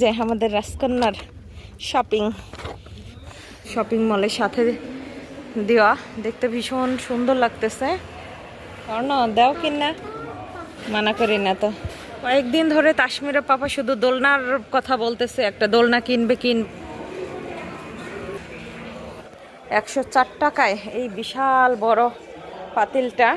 যে আমাদের রাজকন্যার শপিং শপিং মলের সাথে দেওয়া। দেখতে ভীষণ সুন্দর লাগতেছে। কারণ দেও কিনা। মানা করি না তো। কয়েকদিন ধরে কাশ্মীরের পাপা শুধু দোলনার কথা বলতেছে, একটা দোলনা কিনবে কিন একশো চার টাকায় এই বিশাল বড় পাতিলটা।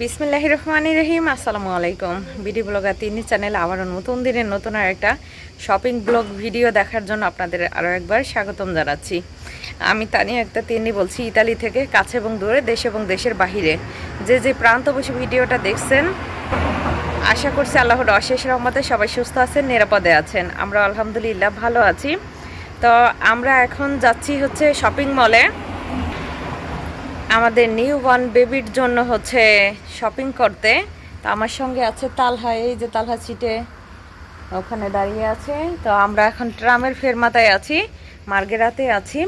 বিসমিল্লাহ রহমানি রহিম, আসসালামু আলাইকুম। বিডি ব্লগার তিনি চ্যানেল আবারও নতুন দিনের নতুন আর একটা শপিং ব্লগ ভিডিও দেখার জন্য আপনাদের আরও একবার স্বাগতম জানাচ্ছি। আমি তানিয়া একটা তিনি বলছি, ইতালি থেকে কাছে এবং দূরে, দেশ এবং দেশের বাহিরে। যে যে প্রান্ত বসে ভিডিওটা দেখছেন, আশা করছি আল্লাহর অশেষ রহমতে সবাই সুস্থ আছেন, নিরাপদে আছেন। আমরা আলহামদুলিল্লাহ ভালো আছি। তো আমরা এখন যাচ্ছি হচ্ছে শপিং মলে। আমাদের নিউ ওয়ান বেবির জন্য হচ্ছে শপিং করতে। তো আমার সঙ্গে আছে তালহা, এই যে তালহা সিটে ওখানে দাঁড়িয়ে আছে। তো আমরা এখন ট্রামের ফেরমাতায় আছি, মার্গেরাতে আছি।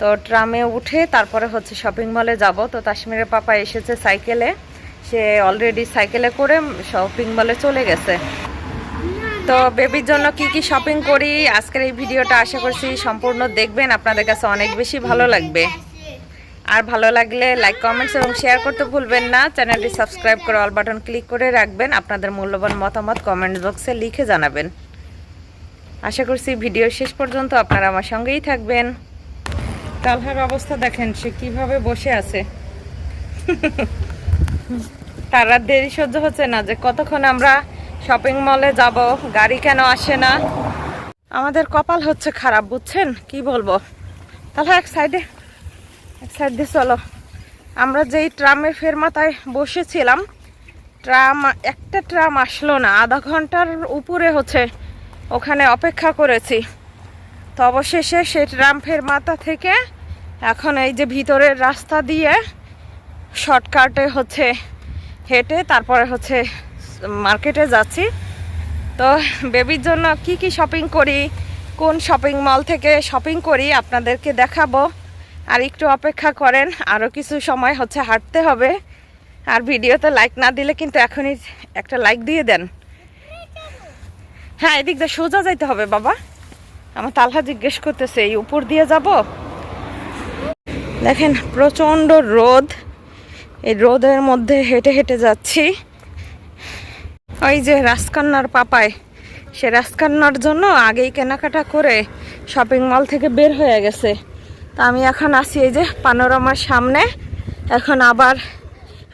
তো ট্রামে উঠে তারপরে হচ্ছে শপিং মলে যাব। তো কাশ্মীরের পাপা এসেছে সাইকেলে। সে অলরেডি সাইকেলে করে শপিং মলে চলে গেছে। তো বেবির জন্য কি কি শপিং করি, আজকের এই ভিডিওটা আশা করছি সম্পূর্ণ দেখবেন। আপনাদের কাছে অনেক বেশি ভালো লাগবে। আর ভালো লাগলে লাইক কমেন্টস এবং শেয়ার করতে ভুলবেন না। চ্যানেলটি সাবস্ক্রাইব করে অল বাটন ক্লিক করে রাখবেন। আপনাদের মূল্যবান মতামত কমেন্ট বক্সে লিখে জানাবেন। আশা করছি ভিডিও শেষ পর্যন্ত আপনারা আমার সঙ্গেই থাকবেন। তালহার অবস্থা দেখেন, সে কীভাবে বসে আছে। তার আর দেরি সহ্য হচ্ছে না যে কতক্ষণ আমরা শপিং মলে যাব, গাড়ি কেন আসে না। আমাদের কপাল হচ্ছে খারাপ, বুঝছেন? কি বলব? তাহলে এক সাইডে সাইড দিয়ে চলো। আমরা যেই ট্রামের ফেরমাতায় বসেছিলাম, ট্রাম, একটা ট্রাম আসলো না, আধা ঘণ্টার উপরে হচ্ছে ওখানে অপেক্ষা করেছি। তো অবশেষে সেই ট্রাম ফের মাথা থেকে এখন এই যে ভিতরের রাস্তা দিয়ে শর্টকাটে হচ্ছে হেঁটে তারপরে হচ্ছে মার্কেটে যাচ্ছি। তো বেবির জন্য কি কি শপিং করি, কোন শপিং মল থেকে শপিং করি আপনাদেরকে দেখাবো। আর একটু অপেক্ষা করেন আরও কিছু সময় হচ্ছে হাঁটতে হবে। আর ভিডিওতে লাইক না দিলে কিন্তু এখনই একটা লাইক দিয়ে দেন। হ্যাঁ এদিক দিয়ে সোজা যাইতে হবে বাবা। আমার তালহা জিজ্ঞেস করতেছে, এই উপর দিয়ে যাব? দেখেন, প্রচণ্ড রোদ। এই রোদের মধ্যে হেঁটে হেঁটে যাচ্ছি। ওই যে রাজকান্নার পাপায় সে রাজকান্নার জন্য আগেই কেনাকাটা করে শপিং মল থেকে বের হয়ে গেছে। তা আমি এখন আসি এই যে পানোরামার সামনে। এখন আবার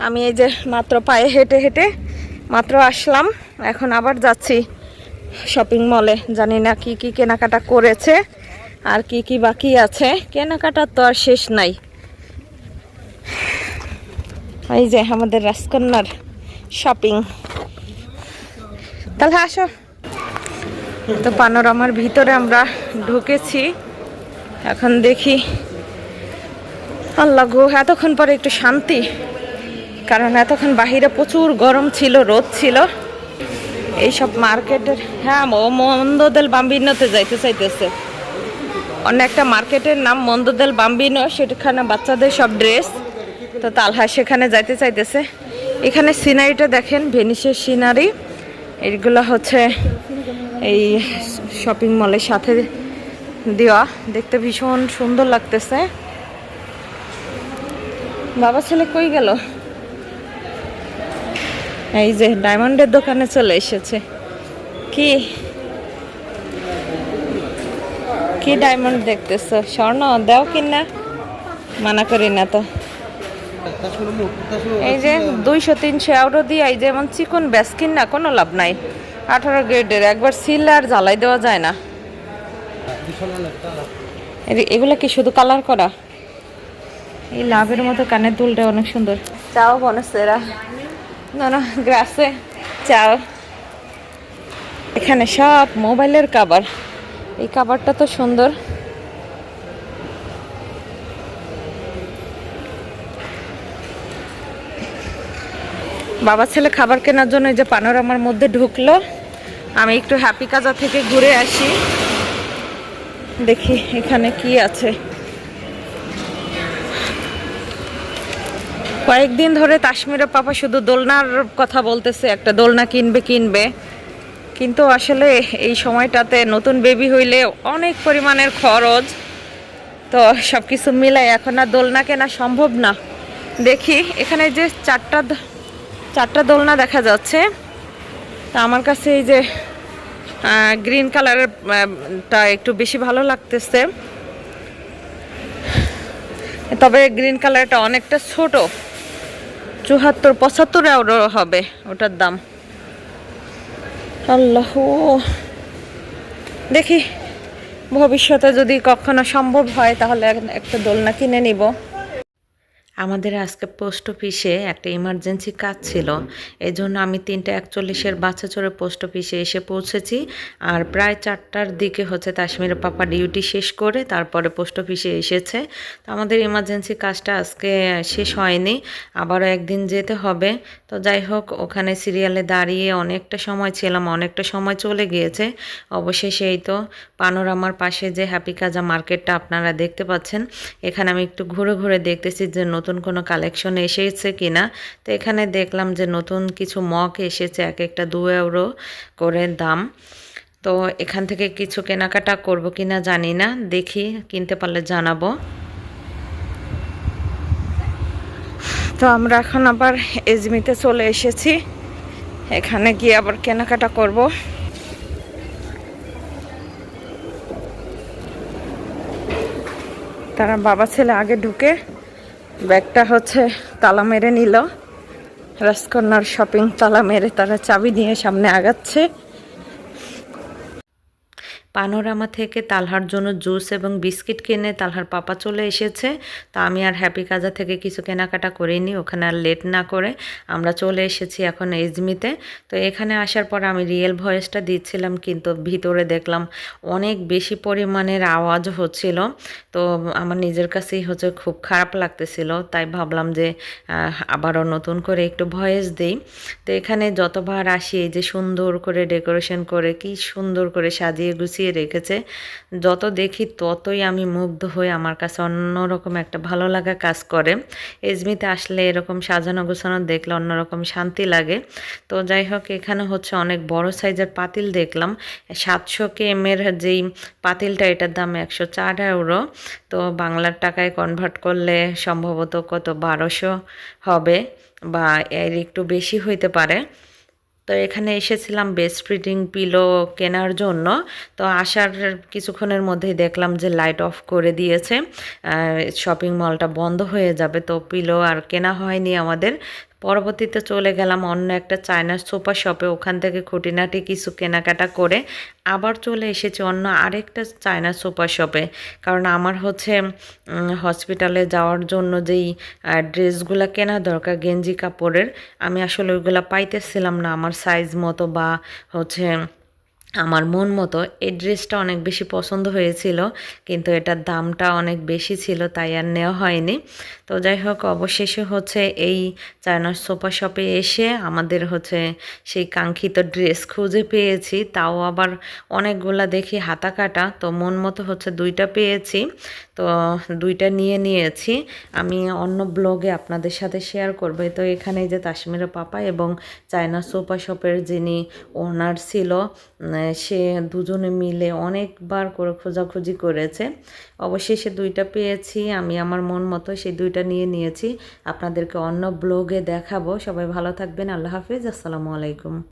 আমি এই যে মাত্র পায়ে হেঁটে হেঁটে মাত্র আসলাম। এখন আবার যাচ্ছি শপিং মলে জানি না কি কি কেনাকাটা করেছে আর কি কি বাকি আছে। কেনাকাটার তো আর শেষ নাই। এই যে আমাদের রাজকন্যার শপিং তাহলে আসো। তো পানোরামার ভিতরে আমরা ঢুকেছি। এখন দেখি। আল্লাহ গো, এতক্ষণ পরে একটু শান্তি। কারণ এতক্ষণ বাহিরে প্রচুর গরম ছিল, রোদ ছিল। এইসব মার্কেটের হ্যাঁ ও মন্দদেল বাম্বিনোতে যাইতে চাইতেছে। অন্য একটা মার্কেটের নাম মন্দদেল বাম্বিনো সেখানে বাচ্চাদের সব ড্রেস। তো তালহা সেখানে যাইতে চাইতেছে। এখানে সিনারিটা দেখেন, ভেনিসের সিনারি। এইগুলো হচ্ছে এই শপিং মলের সাথে দেওয়া। দেখতে ভীষণ সুন্দর লাগতেছে। বাবা ছেলে কই গেল? এই যে ডায়মন্ডের দোকানে চলে এসেছে। কি? কি ডায়মন্ড দেখতেছ? স্বর্ণ, দাও কিনা? মানা করি না তো। এই যে দুইশো তিনশো এউরো দিয়ে এই যে যেমন চিকন ব্যাসকিন না কোনো লাভ নাই। আঠারো গ্রেডের, একবার সিল আর জ্বালাই দেওয়া যায় না। এগুলো কি শুধু কালার করা? এই লাভের মতো কানের দুলটা অনেক সুন্দর। চাও বনসেরা। না না গ্রাসে। চাও। এখানে সব মোবাইলের কাবার এই কাবারটা তো সুন্দর। বাবা ছেলে খাবার কেনার জন্য এই যে পানোরামার মধ্যে ঢুকলো। আমি একটু হ্যাপি কাজা থেকে ঘুরে আসি। দেখি এখানে কি আছে। কয়েকদিন ধরে কাশ্মীরের পাপা শুধু দোলনার কথা বলতেছে, একটা দোলনা কিনবে কিনবে। কিন্তু আসলে এই সময়টাতে নতুন বেবি হইলে অনেক পরিমাণের খরচ। তো সব কিছু মিলাই এখন আর দোলনা কেনা সম্ভব না। দেখি, এখানে যে চারটা চারটা দোলনা দেখা যাচ্ছে, তা আমার কাছে এই যে গ্রিন কালারের টা একটু বেশি ভালো লাগতেছে। তবে গ্রিন কালারটা অনেকটা ছোট। চুহাত্তর পঁচাত্তর হবে ওটার দাম। আল্লাহ। দেখি, ভবিষ্যতে যদি কখনো সম্ভব হয়, তাহলে এক- একটা দোলনা কিনে নিব। আমাদের আজকে পোস্ট অফিসে একটা ইমার্জেন্সি কাজ ছিল। এই জন্য আমি তিনটে একচল্লিশের বাচ্চা চড়ে পোস্ট অফিসে এসে পৌঁছেছি। আর প্রায় চারটার দিকে হচ্ছে কাশ্মীরের পাপা ডিউটি শেষ করে তারপরে পোস্ট অফিসে এসেছে। তো আমাদের ইমার্জেন্সি কাজটা আজকে শেষ হয়নি, আবারও একদিন যেতে হবে। তো যাই হোক, ওখানে সিরিয়ালে দাঁড়িয়ে অনেকটা সময় ছিলাম, অনেকটা সময় চলে গিয়েছে। অবশেষে এই তো পানোরামার পাশে যে হ্যাপি কাজা মার্কেটটা আপনারা দেখতে পাচ্ছেন, এখানে আমি একটু ঘুরে ঘুরে দেখতেছি যে নতুন কোনো কালেকশন এসেছে কি না তো এখানে দেখলাম যে নতুন কিছু মগ এসেছে, এক একটা দু ইউরো করে দাম। তো এখান থেকে কিছু কেনাকাটা করব কিনা জানি না, দেখি, কিনতে পারলে জানাব। তো আমরা এখন আবার এজমিতে চলে এসেছি, এখানে গিয়ে আবার কেনাকাটা করব। তারা বাবা ছেলে আগে ঢুকে ব্যাগটা হচ্ছে তালা মেরে নিল। রাজকন্যার শপিং তালা মেরে তারা চাবি নিয়ে সামনে আগাচ্ছে। পানোরামা থেকে তালহার জন্য জুস এবং বিস্কিট কিনে তালহার পাপা চলে এসেছে। তা আমি আর হ্যাপি কাজা থেকে কিছু কেনাকাটা করিনি, ওখানে আর লেট না করে আমরা চলে এসেছি এখন এজমিতে। তো এখানে আসার পর আমি রিয়েল ভয়েসটা দিচ্ছিলাম, কিন্তু ভিতরে দেখলাম অনেক বেশি পরিমাণের আওয়াজ হচ্ছিল। তো আমার নিজের কাছেই হচ্ছে খুব খারাপ লাগতেছিল, তাই ভাবলাম যে আবারও নতুন করে একটু ভয়েস দিই। তো এখানে যতবার আসি, এই যে সুন্দর করে ডেকোরেশন করে, কি সুন্দর করে সাজিয়ে গুছিয়ে রেখেছে। যত দেখি ততই আমি মুগ্ধ হয়ে আমার কাছে অন্যরকম একটা ভালো লাগা কাজ করে। এজমিতে আসলে এরকম সাজানো গোছানো দেখলে অন্যরকম শান্তি লাগে। তো যাই হোক, এখানে হচ্ছে অনেক বড় সাইজের পাতিল দেখলাম। সাতশো কেমের যেই পাতিলটা, এটার দাম একশো চার ইউরো তো বাংলার টাকায় কনভার্ট করলে সম্ভবত কত? বারোশো হবে বা এর একটু বেশি হইতে পারে। তো এখানে এসেছিলাম বেস্ট ফিটিং পিলো কেনার জন্য। তো আসার কিছুক্ষণের মধ্যেই দেখলাম যে লাইট অফ করে দিয়েছে। শপিং মলটা বন্ধ হয়ে যাবে, তো পিলো আর কেনা হয়নি আমাদের। পরবর্তীতে চলে গেলাম অন্য একটা চায়নার সোফা শপে। ওখান থেকে খুঁটিনাটি কিছু কেনাকাটা করে আবার চলে এসেছি অন্য আরেকটা চায়না সোফা শপে। কারণ আমার হচ্ছে হসপিটালে যাওয়ার জন্য যেই ড্রেসগুলো কেনা দরকার গেঞ্জি কাপড়ের, আমি আসলে ওইগুলো পাইতেছিলাম না। আমার সাইজ মতো বা হচ্ছে আমার মন মতো এই ড্রেসটা অনেক বেশি পছন্দ হয়েছিল, কিন্তু এটার দামটা অনেক বেশি ছিল, তাই আর নেওয়া হয়নি। তো যাই হোক, অবশেষে হচ্ছে এই চায়নার সোফা শপে এসে আমাদের হচ্ছে সেই কাঙ্ক্ষিত ড্রেস খুঁজে পেয়েছি। তাও আবার অনেকগুলা দেখি হাতা কাটা তো মন মতো হচ্ছে দুইটা পেয়েছি। তো দুইটা নিয়ে নিয়েছি। আমি অন্য ব্লগে আপনাদের সাথে শেয়ার করব। তো এখানে যে কাশ্মীরের পাপা এবং চায়না সোফা শপের যিনি ওনার ছিল সে দুজনে মিলে অনেকবার করে খোঁজাখুঁজি করেছে। অবশেষে দুইটা পেয়েছি, আমি আমার মন মতো সেই দুইটা নিয়ে নিয়েছি। আপনাদেরকে অন্য ব্লগে দেখাবো। সবাই ভালো থাকবেন, আল্লাহ হাফিজ, আসসালামু আলাইকুম।